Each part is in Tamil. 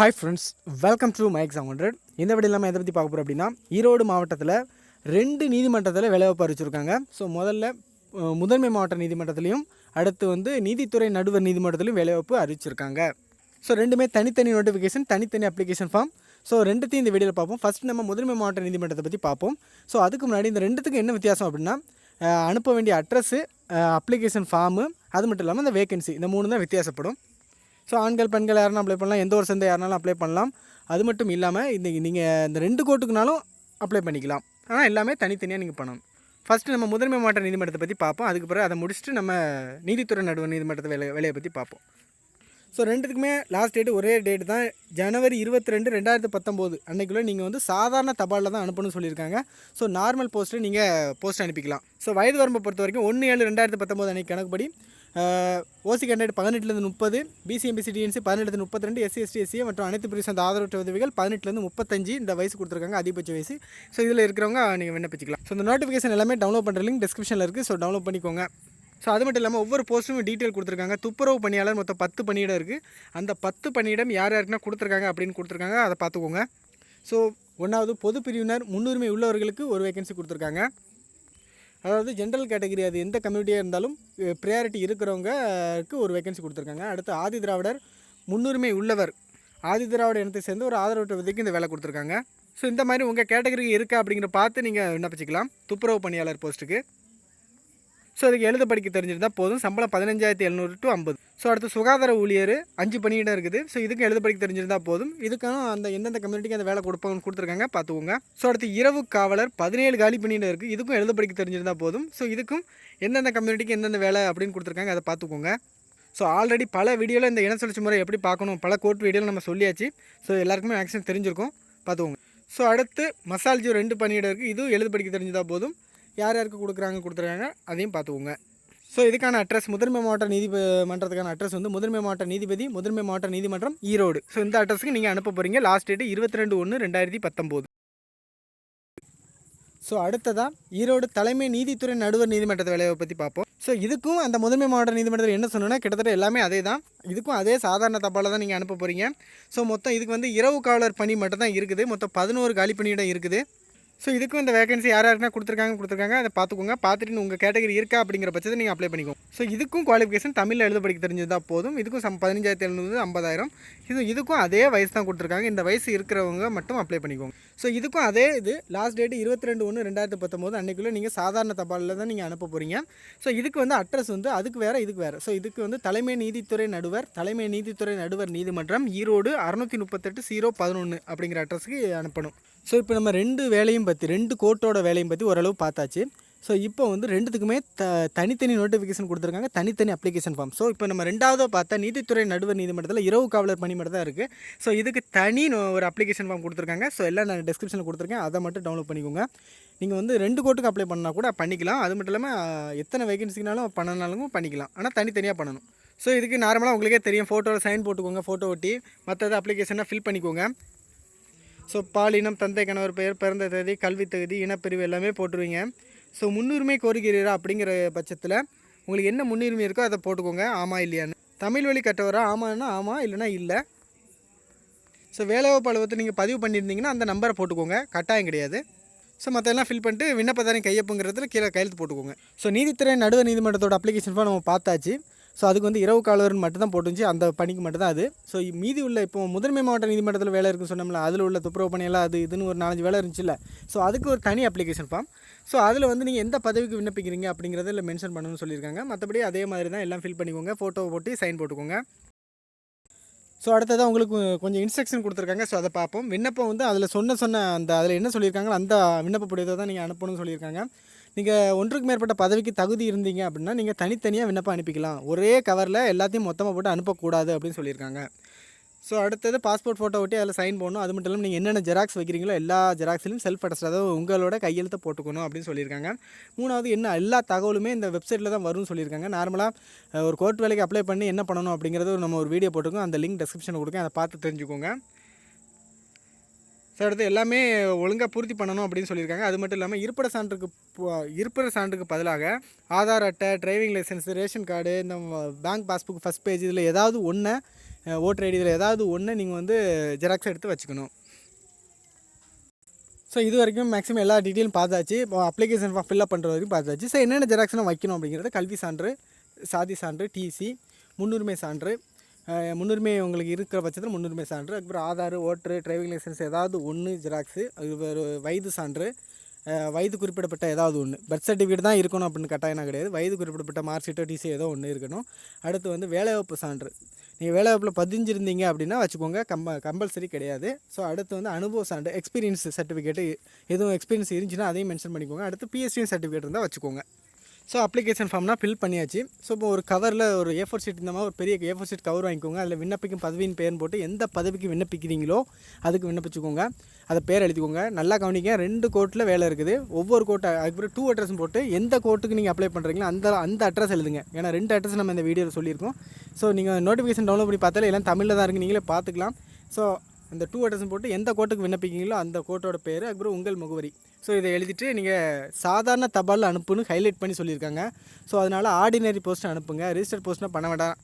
Hi friends welcome to my exam hundred இந்த விட இல்லாமல் எதை பற்றி பார்க்க போகிறோம் அப்படின்னா ஈரோடு மாவட்டத்தில் ரெண்டு நீதிமன்றத்தில் வேலைவாய்ப்பு அறிவிச்சிருக்காங்க. ஸோ முதல்ல முதன்மை மாவட்ட நீதிமன்றத்திலையும் அடுத்து வந்து நீதித்துறை நடுவர் நீதிமன்றத்திலையும் வேலைவாய்ப்பு அறிவிச்சிருக்காங்க. ஸோ ரெண்டுமே தனித்தனி நோட்டிஃபிகேஷன் தனித்தனி அப்ளிகேஷன் ஃபார்ம் ஸோ ரெண்டுத்தையும் இந்த வீடியோவில் பார்ப்போம். ஃபஸ்ட் நம்ம முதன்மை மாவட்ட நீதிமன்றத்தை பற்றி பார்ப்போம். ஸோ அதுக்கு முன்னாடி இந்த ரெண்டுத்துக்கும் என்ன வித்தியாசம் அப்படின்னா அனுப்ப வேண்டிய அட்ரஸ்ஸு அப்ளிகேஷன் ஃபார்மு அது மட்டும் இல்லாமல் இந்த வேகன்சி இந்த மூணு தான் வித்தியாசப்படும். ஸோ ஆண்கள் பெண்கள் யாருனா அப்ளை பண்ணலாம். எந்த ஒரு சந்தை யாருனாலும் அப்ளை பண்ணலாம். அது மட்டும் இல்லாமல் இந்த நீங்கள் இந்த ரெண்டு கோட்டுக்குனாலும் அப்ளை பண்ணிக்கலாம். ஆனால் எல்லாமே தனித்தனியாக நீங்கள் பண்ணணும். ஃபஸ்ட்டு நம்ம முதன்மை மாவட்ட நீதிமன்றத்தை பற்றி பார்ப்போம். அதுக்கு பிறகு அதை முடிச்சுட்டு நம்ம நீதித்துறை நடுவர் நீதிமன்றத்தை வேலை வேலையை பற்றி பார்ப்போம். ஸோ ரெண்டுத்துக்குமே லாஸ்ட் டேட் ஒரே டேட் தான். ஜனவரி இருபத்தி ரெண்டு ரெண்டாயிரத்து பத்தொம்போது அன்றைக்குள்ளே நீங்கள் வந்து சாதாரண தபாலில் தான் அனுப்பணும்னு சொல்லியிருக்காங்க. ஸோ நார்மல் போஸ்ட்டு நீங்கள் போஸ்ட் அனுப்பிக்கலாம். ஸோ வயது வரம்பை பொறுத்த வரைக்கும் ஒன்று ஏழு ரெண்டாயிரத்து பத்தொம்போது அன்றைக்கி கணக்குப்படி ஓசி கேண்டிடேட் பதினெட்டுலேருந்து முப்பது பிசிஎம்பிசி டிஎன்சி பதினெட்டுலேருந்து முப்பத்தி ரெண்டு எஸ்சி எஸ்டி எஸ்சி மற்றும் அனைத்து பிரிவு சார்ந்த ஆதரவற்ற உதவிகள் பதினெட்டுலேருந்து முப்பத்தஞ்சு இந்த வயசு கொடுத்துருக்காங்க அதிகபட்ச வயசு. ஸோ இதில் இருக்கிறவங்க நீங்கள் விண்ணப்பிச்சிக்கலாம். ஸோ இந்த நோட்டிஃபிகேஷன் எல்லாமே டவுன்லோட் பண்ணுற லிங்க் டிஸ்கிரிப்ஷனில் இருக்குது ஸோ டவுன்லோட் பண்ணிக்கோங்க. ஸோ அது மட்டும் இல்லாமல் ஒவ்வொரு போஸ்ட்டும் டீட்டெயில் கொடுத்துருக்காங்க. துப்புரவு பணியாளர் மொத்தம் பத்து பணியிடம் இருக்குது அந்த பத்து பணியிடம் யார் யாருக்குன்னா கொடுத்துருக்காங்க அப்படின்னு கொடுத்துருக்காங்க. அதை பார்த்துக்கோங்க. ஸோ ஒன்றாவது பொது பிரிவினர் முன்னுரிமை உள்ளவர்களுக்கு ஒரு வேகன்சி கொடுத்துருக்காங்க. அதாவது ஜென்ரல் கேட்டகரி அது எந்த கம்யூனிட்டியாக இருந்தாலும் ப்ரையாரிட்டி இருக்கிறவங்களுக்கு ஒரு வேகன்சி கொடுத்துருக்காங்க. அடுத்து ஆதி திராவிடர் முன்னுரிமை உள்ளவர். ஆதி திராவிட இனத்தை சேர்ந்து ஒரு ஆதரவற்ற விதைக்கு இந்த வேலை கொடுத்துருக்காங்க. ஸோ இந்த மாதிரி உங்கள் கேட்டகரி இருக்கா அப்படிங்கிற பார்த்து நீங்கள் விண்ணப்பிச்சிக்கலாம். துப்புரவு பணியாளர் போஸ்ட்டுக்கு ஸோ அதுக்கு எழுத படிக்க தெரிஞ்சிருந்தால் போதும். சம்பளம் பதினஞ்சாயிரத்தி எழுநூறு டு ஐம்பது. ஸோ அடுத்து சுகாதார ஊழியர் அஞ்சு பணியிடம் இருக்குது. ஸோ இதுக்கும் எழுத படிக்க தெரிஞ்சிருந்தால் போதும். இதுக்கான அந்த எந்தெந்த கம்யூனிட்டிக்கு அந்த வேலை கொடுப்பாங்கன்னு கொடுத்துருக்காங்க பார்த்துக்கோங்க. ஸோ அடுத்து இரவு காவலர் பதினேழு காலி பணியிடம் இருக்குது இதுக்கும் எழுத படிக்க தெரிஞ்சிருந்தால் போதும். ஸோ இதுக்கும் எந்தெந்த கம்யூனிட்டிக்கு எந்தெந்த வேலை அப்படின்னு கொடுத்துருக்காங்க அதை பார்த்துக்கோங்க. ஸோ ஆல்ரெடி பல வீடியோவில் இந்த இன சுழற்சி முறை எப்படி பார்க்கணும் பல கோர்ட் வீடியோவில் நம்ம சொல்லியாச்சு. ஸோ எல்லாருக்குமே மேக்ஸிமம் தெரிஞ்சிருக்கும். பார்த்துக்கோங்க. ஸோ அடுத்து மசால்ஜி ரெண்டு பணியிடம் இருக்குது இதுவும் எழுத படிக்க தெரிஞ்சால் போதும். யார் யாருக்கு கொடுக்குறாங்க கொடுத்துருக்காங்க அதையும் பார்த்துக்கோங்க. ஸோ இதுக்கான அட்ரஸ் முதன்மை மாவட்ட நீதி மன்றத்துக்கான அட்ரஸ் வந்து முதன்மை மாவட்ட நீதிபதி முதன்மை மாவட்ட நீதிமன்றம் ஈரோடு. ஸோ இந்த அட்ரஸுக்கு நீங்கள் அனுப்ப போகிறீங்க லாஸ்ட் டேட்டு இருபத்தி ரெண்டு ஒன்று ரெண்டாயிரத்தி பத்தொம்போது. ஸோ அடுத்ததாக ஈரோடு தலைமை நீதித்துறை நடுவர் நீதிமன்றத்தை வேலையை பற்றி பார்ப்போம். ஸோ இதுக்கும் அந்த முதன்மை மாவட்ட நீதிமன்றத்தில் என்ன சொன்னோன்னா கிட்டத்தட்ட எல்லாமே அதே தான் இதுக்கும் அதே சாதாரண தபாலில் தான் நீங்கள் அனுப்ப போகிறீங்க ஸோ மொத்தம் இதுக்கு வந்து இரவு காவலர் பணி மட்டும் தான் இருக்குது. மொத்தம் பதினோரு காலி பணியிடம் இருக்குது. ஸோ இதுக்கும் இந்த வேகன்சி யார் யாருக்குனா கொடுத்துருக்காங்க கொடுத்துருக்காங்க அதை பார்த்துக்கோங்க. பார்த்துட்டு உங்கள் கேட்டகரி இருக்கா அப்படிங்கிற பட்சத்தை நீங்கள் அப்ளை பண்ணிக்கோங்க. ஸோ இதுக்கும் குவாலிஃபிகேஷன் தமிழில் எழுத படிக்க தெரிஞ்சதா போதும். இதுக்கும் சம் பதினஞ்சாயிரத்தி எழுநூறு ஐம்பதாயிரம். இது இதுக்கும் அதே வயசு தான் கொடுத்துருக்காங்க. இந்த வயசு இருக்கிறவங்க மட்டும் அப்ளை பண்ணிக்கோங்க. ஸோ இதுக்கும் அதே இது லாஸ்ட் டேட் இருபத்தி ரெண்டு ஒன்று ரெண்டாயிரத்து பத்தொம்போது அன்றைக்குள்ளே நீங்கள் சாதாரண தபாலில் தான் நீங்கள் அனுப்ப போகிறீங்க ஸோ இதுக்கு வந்து அட்ரஸ் வந்து அதுக்கு வேறு இதுக்கு வேறு. ஸோ இதுக்கு வந்து தலைமை நீதித்துறை நடுவர் தலைமை நீதித்துறை நடுவர் நீதிமன்றம் ஈரோடு அறுநூற்றி முப்பத்தெட்டு ஜீரோ பதினொன்று அப்படிங்கிற அட்ரஸுக்கு அனுப்பணும். ஸோ இப்போ நம்ம ரெண்டு வேலையும் பற்றி ரெண்டு கோர்ட்டோட வேலையும் பற்றி ஓரளவு பார்த்தாச்சு. ஸோ இப்போ வந்து ரெண்டுத்துக்குமே த தனித்தனி நோட்டிஃபிகேஷன் கொடுத்துருக்காங்க தனித்தனி அப்ளிகேஷன் ஃபார்ம் ஸோ இப்போ நம்ம ரெண்டாவது பார்த்தா நீதித்துறை நடுவர் நீதிமன்றத்தில் இரவு காவலர் பணி மட்டும் தான் இருக்குது ஸோ இதுக்கு தனி ஒரு அப்ளிகேஷன் ஃபார்ம் கொடுத்துருக்காங்க. ஸோ எல்லாம் நான் டிஸ்கிரிப்ஷனில் கொடுத்துருக்கேன். அதை மட்டும் டவுன்லோட் பண்ணிக்கோங்க. நீங்கள் வந்து ரெண்டு கோர்ட்டுக்கு அப்ளை பண்ணால் கூட பண்ணிக்கலாம். அது மட்டும் இல்லாமல் எத்தனை வேகன்சினாலும் பண்ணனாலும் பண்ணிக்கலாம். ஆனால் தனித்தனியாக பண்ணணும். ஸோ இதுக்கு நார்மலாக உங்களுக்கே தெரியும். ஃபோட்டோவில் சைன் போட்டுக்கோங்க ஃபோட்டோ ஒட்டி. மற்றது அப்ளிகேஷனாக ஃபில் பண்ணிக்கோங்க. ஸோ பாலினம் தந்தை கணவர் பெயர் பிறந்த தேதி கல்வி தகுதி இனப்பிரிவு எல்லாமே போட்டுருவீங்க. ஸோ முன்னுரிமை கோருகிறீரா அப்படிங்கிற பட்சத்தில் உங்களுக்கு என்ன முன்னுரிமை இருக்கோ அதை போட்டுக்கோங்க. ஆமாம் இல்லையான்னு. தமிழ் வழி கட்டவரா ஆமான்னா ஆமாம் இல்லைன்னா இல்லை. ஸோ வேலைவாய்ப்பு அலுவலகத்தை நீங்கள் பதிவு பண்ணியிருந்தீங்கன்னா அந்த நம்பரை போட்டுக்கோங்க. கட்டாயம் கிடையாது. ஸோ மற்றெல்லாம் ஃபில் பண்ணிட்டு விண்ணப்பதாரி கையப்புங்கிறதுல கீழே கையெழுத்து போட்டுக்கோங்க. ஸோ நீதித்துறை நடுவர் நீதிமன்றத்தோட அப்ளிகேஷன் ஃபார்ம் நம்ம பார்த்தாச்சு. ஸோ அதுக்கு வந்து இரவு காலவர்னு மட்டும் தான் போட்டுச்சு அந்த பணிக்கு மட்டும் தான் அது. ஸோ மீதி உள்ள இப்போ முதன்மை மாவட்ட நீதிமன்றத்தில் வேலை இருக்குன்னு சொன்னோம்ல அதில் உள்ள துப்புரவு பணியெல்லாம் அது இதுன்னு ஒரு நாலஞ்சு வேலை இருந்துச்சுல்ல. ஸோ அதுக்கு ஒரு தனி அப்ளிகேஷன் ஃபார்ம் ஸோ அதில் வந்து நீங்கள் எந்த பதவிக்கு விண்ணப்பிக்கிறீங்க அப்படிங்கிறத இல்லை மென்ஷன் பண்ணணும்னு சொல்லியிருக்காங்க. மற்றபடி அதே மாதிரி தான் எல்லாம் ஃபில் பண்ணிக்கோங்க. ஃபோட்டோ போட்டு சைன் போட்டுக்கோங்க. ஸோ அடுத்ததாக உங்களுக்கு கொஞ்சம் இன்ஸ்ட்ரக்ஷன் கொடுத்துருக்காங்க. ஸோ அதை பார்ப்போம். விண்ணப்பம் வந்து அதில் சொன்ன சொன்ன அந்த அதில் என்ன சொல்லியிருக்காங்களோ அந்த விண்ணப்ப படிவத்தை தான் நீங்கள் அனுப்பணும்னு சொல்லியிருக்காங்க. நீங்கள் ஒன்றுக்கு மேற்பட்ட பதவிக்கு தகுதி இருந்தீங்க அப்படின்னா நீங்கள் தனித்தனியாக விண்ணப்பம் அனுப்பிக்கலாம். ஒரே கவரில் எல்லாத்தையும் மொத்தமாக போட்டு அனுப்பக்கூடாது அப்படின்னு சொல்லியிருக்காங்க. ஸோ அடுத்தது பாஸ்போர்ட் ஃபோட்டோ ஒட்டி அதில் சைன் போடணும். அது மட்டும் இல்லாமல் நீங்கள் என்னென்ன ஜெராக்ஸ் வைக்கிறீங்களோ எல்லா ஜெராக்ஸ்லையும் செல்ஃப் அட்டஸ்ட் அதாவது உங்களோட கையெழுத்தை போட்டுக்கணும் அப்படின்னு சொல்லியிருக்காங்க. மூணாவது என்ன எல்லா தகவலுமே இந்த வெப்சைட்டில் தான் வரும்னு சொல்லியிருக்காங்க. நார்மலாக ஒரு கோர்ட் வேலைக்கு அப்ளை பண்ணி என்ன பண்ணணும் அப்படிங்கிறது நம்ம ஒரு வீடியோ போட்டிருக்கோம். அந்த லிங்க் டிஸ்கிரிப்ஷனில் கொடுங்க அதை பார்த்து தெரிஞ்சுக்கோங்க. ஸோ அடுத்து எல்லாமே ஒழுங்காக பூர்த்தி பண்ணணும் அப்படின்னு சொல்லியிருக்காங்க. அது மட்டும் இல்லாமல் இருப்பிட சான்றுக்கு இருப்பிட சான்றுக்கு பதிலாக ஆதார் அட்டை டிரைவிங் லைசன்ஸ் ரேஷன் கார்டு இந்த பேங்க் பாஸ்புக் ஃபஸ்ட் பேஜ் இதில் ஏதாவது ஒன்று ஓட்டர் ஐடி இதில் ஏதாவது ஒன்று நீங்கள் வந்து ஜெராக்ஸ் எடுத்து வச்சுக்கணும். ஸோ இது வரைக்கும் மேக்ஸிமம் எல்லா டீட்டெயிலும் பார்த்தாச்சு. இப்போ அப்ளிகேஷன் ஃபார்ம் ஃபில்அப் பண்ணுற வரைக்கும் பார்த்தாச்சு. ஸோ என்னென்ன ஜெராக்ஸ்லாம் வைக்கணும் அப்படிங்கிறது கல்வி சான்று சாதி சான்று டிசி முன்னுரிமை சான்று முன்னுரிமை உங்களுக்கு இருக்கிற பட்சத்தில் முன்னுரிமை சான்று. அதுக்கப்புறம் ஆதார் ஓட்டர் டிரைவிங் லைசன்ஸ் ஏதாவது ஒன்று ஜெராக்ஸு அது ஒரு வயது சான்று. வயது குறிப்பிடப்பட்ட ஏதாவது ஒன்று பர்த் சர்டிஃபிகேட் தான் இருக்கணும் அப்படின்னு கட்டாயம் கிடையாது. வயது குறிப்பிடப்பட்ட மார்க் ஷீட்டோ டிசி ஏதோ ஒன்று இருக்கணும். அடுத்து வந்து வேலைவாய்ப்பு சான்று. நீங்கள் வேலைவாய்ப்பில் பதிஞ்சிருந்தீங்க அப்படின்னா வச்சுக்கோங்க. கம்ப கம்பல்சரி கிடையாது. ஸோ அடுத்து வந்து அனுபவ சான்று எக்ஸ்பீரியன்ஸ் சர்டிஃபிகேட்டு எதுவும் எக்ஸ்பீரியன்ஸ் இருந்துச்சுன்னா அதையும் மென்ஷன் பண்ணிக்கோங்க. அடுத்து பிஎஸ்டி சர்டிஃபிகேட் இருந்தால் வச்சுக்கோங்க. ஸோ அப்ளிகேஷன் ஃபார்ம்லாம் ஃபில் பண்ணியாச்சு. ஸோ இப்போ ஒரு கவரில் ஒரு ஏ ஃபோர் ஷீட் இந்த மாதிரி ஒரு பெரிய ஏ ஃபோர் ஷீட் கவர் வாங்கிக்கோங்க. அதில் விண்ணப்பிக்கும் பதவியின் பேர் போட்டு எந்த பதவிக்கு விண்ணப்பிக்கிறீங்களோ அதுக்கு விண்ணப்பிச்சுக்கோங்க. அதை பேர் எழுதிக்கோங்க. நல்லா கவனிக்க ரெண்டு கோர்ட்டில் வேலை இருக்குது. ஒவ்வொரு கோர்ட்டை அதுக்கப்புறம் டூ அட்ரஸ் போட்டு எந்த கோர்ட்டுக்கு நீங்கள் அப்ளை பண்ணுறீங்களோ அந்த அந்த அட்ரஸ் எழுதுங்க. ஏன்னா ரெண்டு அட்ரஸ் நம்ம இந்த வீடியோவில் சொல்லியிருக்கோம். ஸோ நீங்கள் நோட்டிஃபிகேஷன் டவுன்லோட் பண்ணி பார்த்தாலே எல்லாம் தமிழில் தான் இருக்குது நீங்களே பார்த்துக்கலாம். ஸோ அந்த டூ அட்ரஸ் போட்டு எந்த கோர்ட்டுக்கு விண்ணப்பிக்கிறீங்களோ அந்த கோர்ட்டோட பேர் அதுக்கப்புறம் உங்கள் முகவரி. ஸோ இதை எழுதிட்டு நீங்கள் சாதாரண தபாலில் அனுப்புன்னு ஹைலைட் பண்ணி சொல்லியிருக்காங்க. ஸோ அதனால் ஆர்டினரி போஸ்ட் அனுப்புங்க. ரிஜிஸ்டர் போஸ்ட்னா பண்ண வேண்டாம்.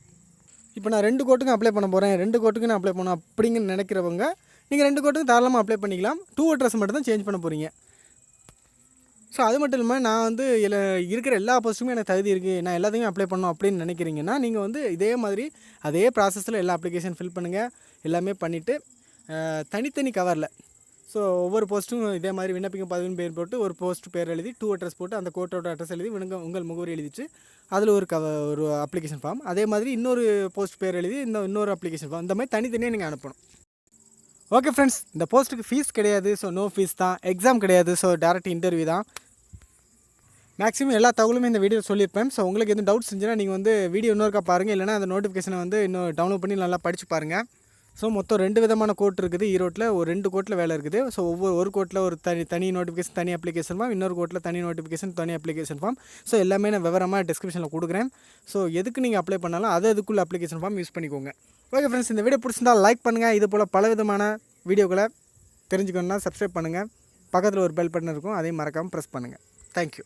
இப்போ நான் ரெண்டு கோட்டுக்கும் அப்ளை பண்ண போகிறேன் ரெண்டு கோட்டுக்கு நான் அப்ளை பண்ணணும் அப்படிங்கன்னு நினைக்கிறவங்க நீங்கள் ரெண்டு கோட்டுக்கும் தாராளமாக அப்ளை பண்ணிக்கலாம். டூ அட்ரஸ் மட்டும் தான் சேஞ்ச் பண்ண போகிறீங்க ஸோ அது மட்டும் இல்லாமல் நான் வந்து இதில் இருக்கிற எல்லா போஸ்ட்டுமே எனக்கு தகுதி இருக்குது நான் எல்லாத்தையும் அப்ளை பண்ணணும் அப்படின்னு நினைக்கிறீங்கன்னா நீங்கள் வந்து இதே மாதிரி அதே ப்ராசஸில் எல்லா அப்ளிகேஷன் ஃபில் பண்ணுங்கள் எல்லாமே பண்ணிவிட்டு தனித்தனி கவரில் ஸோ ஒவ்வொரு போஸ்ட்டும் இதே மாதிரி விண்ணப்பிக்கும் பதவியின் பேர் போட்டு ஒரு போஸ்ட் பேர் எழுதி டூ அட்ரஸ் போட்டு அந்த கோர்ட்டோட அட்ரஸ் எழுதி உங்கள் உங்கள் முகவரி எழுதிட்டு அதில் ஒரு கவ ஒரு அப்ளிகேஷன் ஃபார்ம் அதே மாதிரி இன்னொரு போஸ்ட் பேர் எழுதி இந்த இன்னொரு அப்ளிகேஷன் ஃபார்ம் இந்த மாதிரி தனித்தனியாக நீங்கள் அனுப்பணும். ஓகே ஃப்ரெண்ட்ஸ் இந்த போஸ்ட்டுக்கு ஃபீஸ் கிடையாது. ஸோ நோ ஃபீஸ் தான். எக்ஸாம் கிடையாது. ஸோ டேரக்ட் இன்டர்வியூ தான். மேக்ஸிமம் எல்லா தகவலுமே இந்த வீடியோ சொல்லியிருப்பேன். ஸோ உங்களுக்கு எதுவும் டவுட்ஸ் இருந்துச்சுன்னா நீங்கள் வந்து வீடியோ இன்னொருக்கா பாருங்கள் இல்லைனா அந்த நோட்டிஃபிகேஷனை வந்து இன்னும் டவுன்லோட் பண்ணி நல்லா படித்து பாருங்கள் ஸோ மொத்தம் ரெண்டு விதமான கோட் இருக்குது. ஈரோட்டில் ஒரு ரெண்டு கோட்டில் வேலை இருக்குது. ஸோ ஒவ்வொரு ஒரு கோட்டில் ஒரு தனி தனி நோட்டிஃபிகேஷன் தனி அப்ளிகேஷன் ஃபார்ம் இன்னொரு கோட்டில் தனி நோட்டிஃபிகேஷன் தனி அப்ளிகேஷன் ஃபார்ம் ஸோ எல்லாமே நான் விவரமாக டிஸ்கிரிப்ஷனில் கொடுக்குறேன். ஸோ எதுக்கு நீங்கள் அப்ளை பண்ணாலும் அதை அதுக்குள்ள அப்ளிகேஷன் ஃபார்ம் யூஸ் பண்ணிக்கோங்க. ஓகே ஃப்ரெண்ட்ஸ் இந்த வீடியோ பிடிச்சிருந்தால் லைக் பண்ணுங்கள் இது போல் பல விதமான வீடியோக்களை தெரிஞ்சுக்கணுன்னா சப்ஸ்கிரைப் பண்ணுங்கள் பக்கத்தில் ஒரு பெல் பட்டன் இருக்கும். அதையும் மறக்காமல் ப்ரெஸ் பண்ணுங்கள் தேங்க்யூ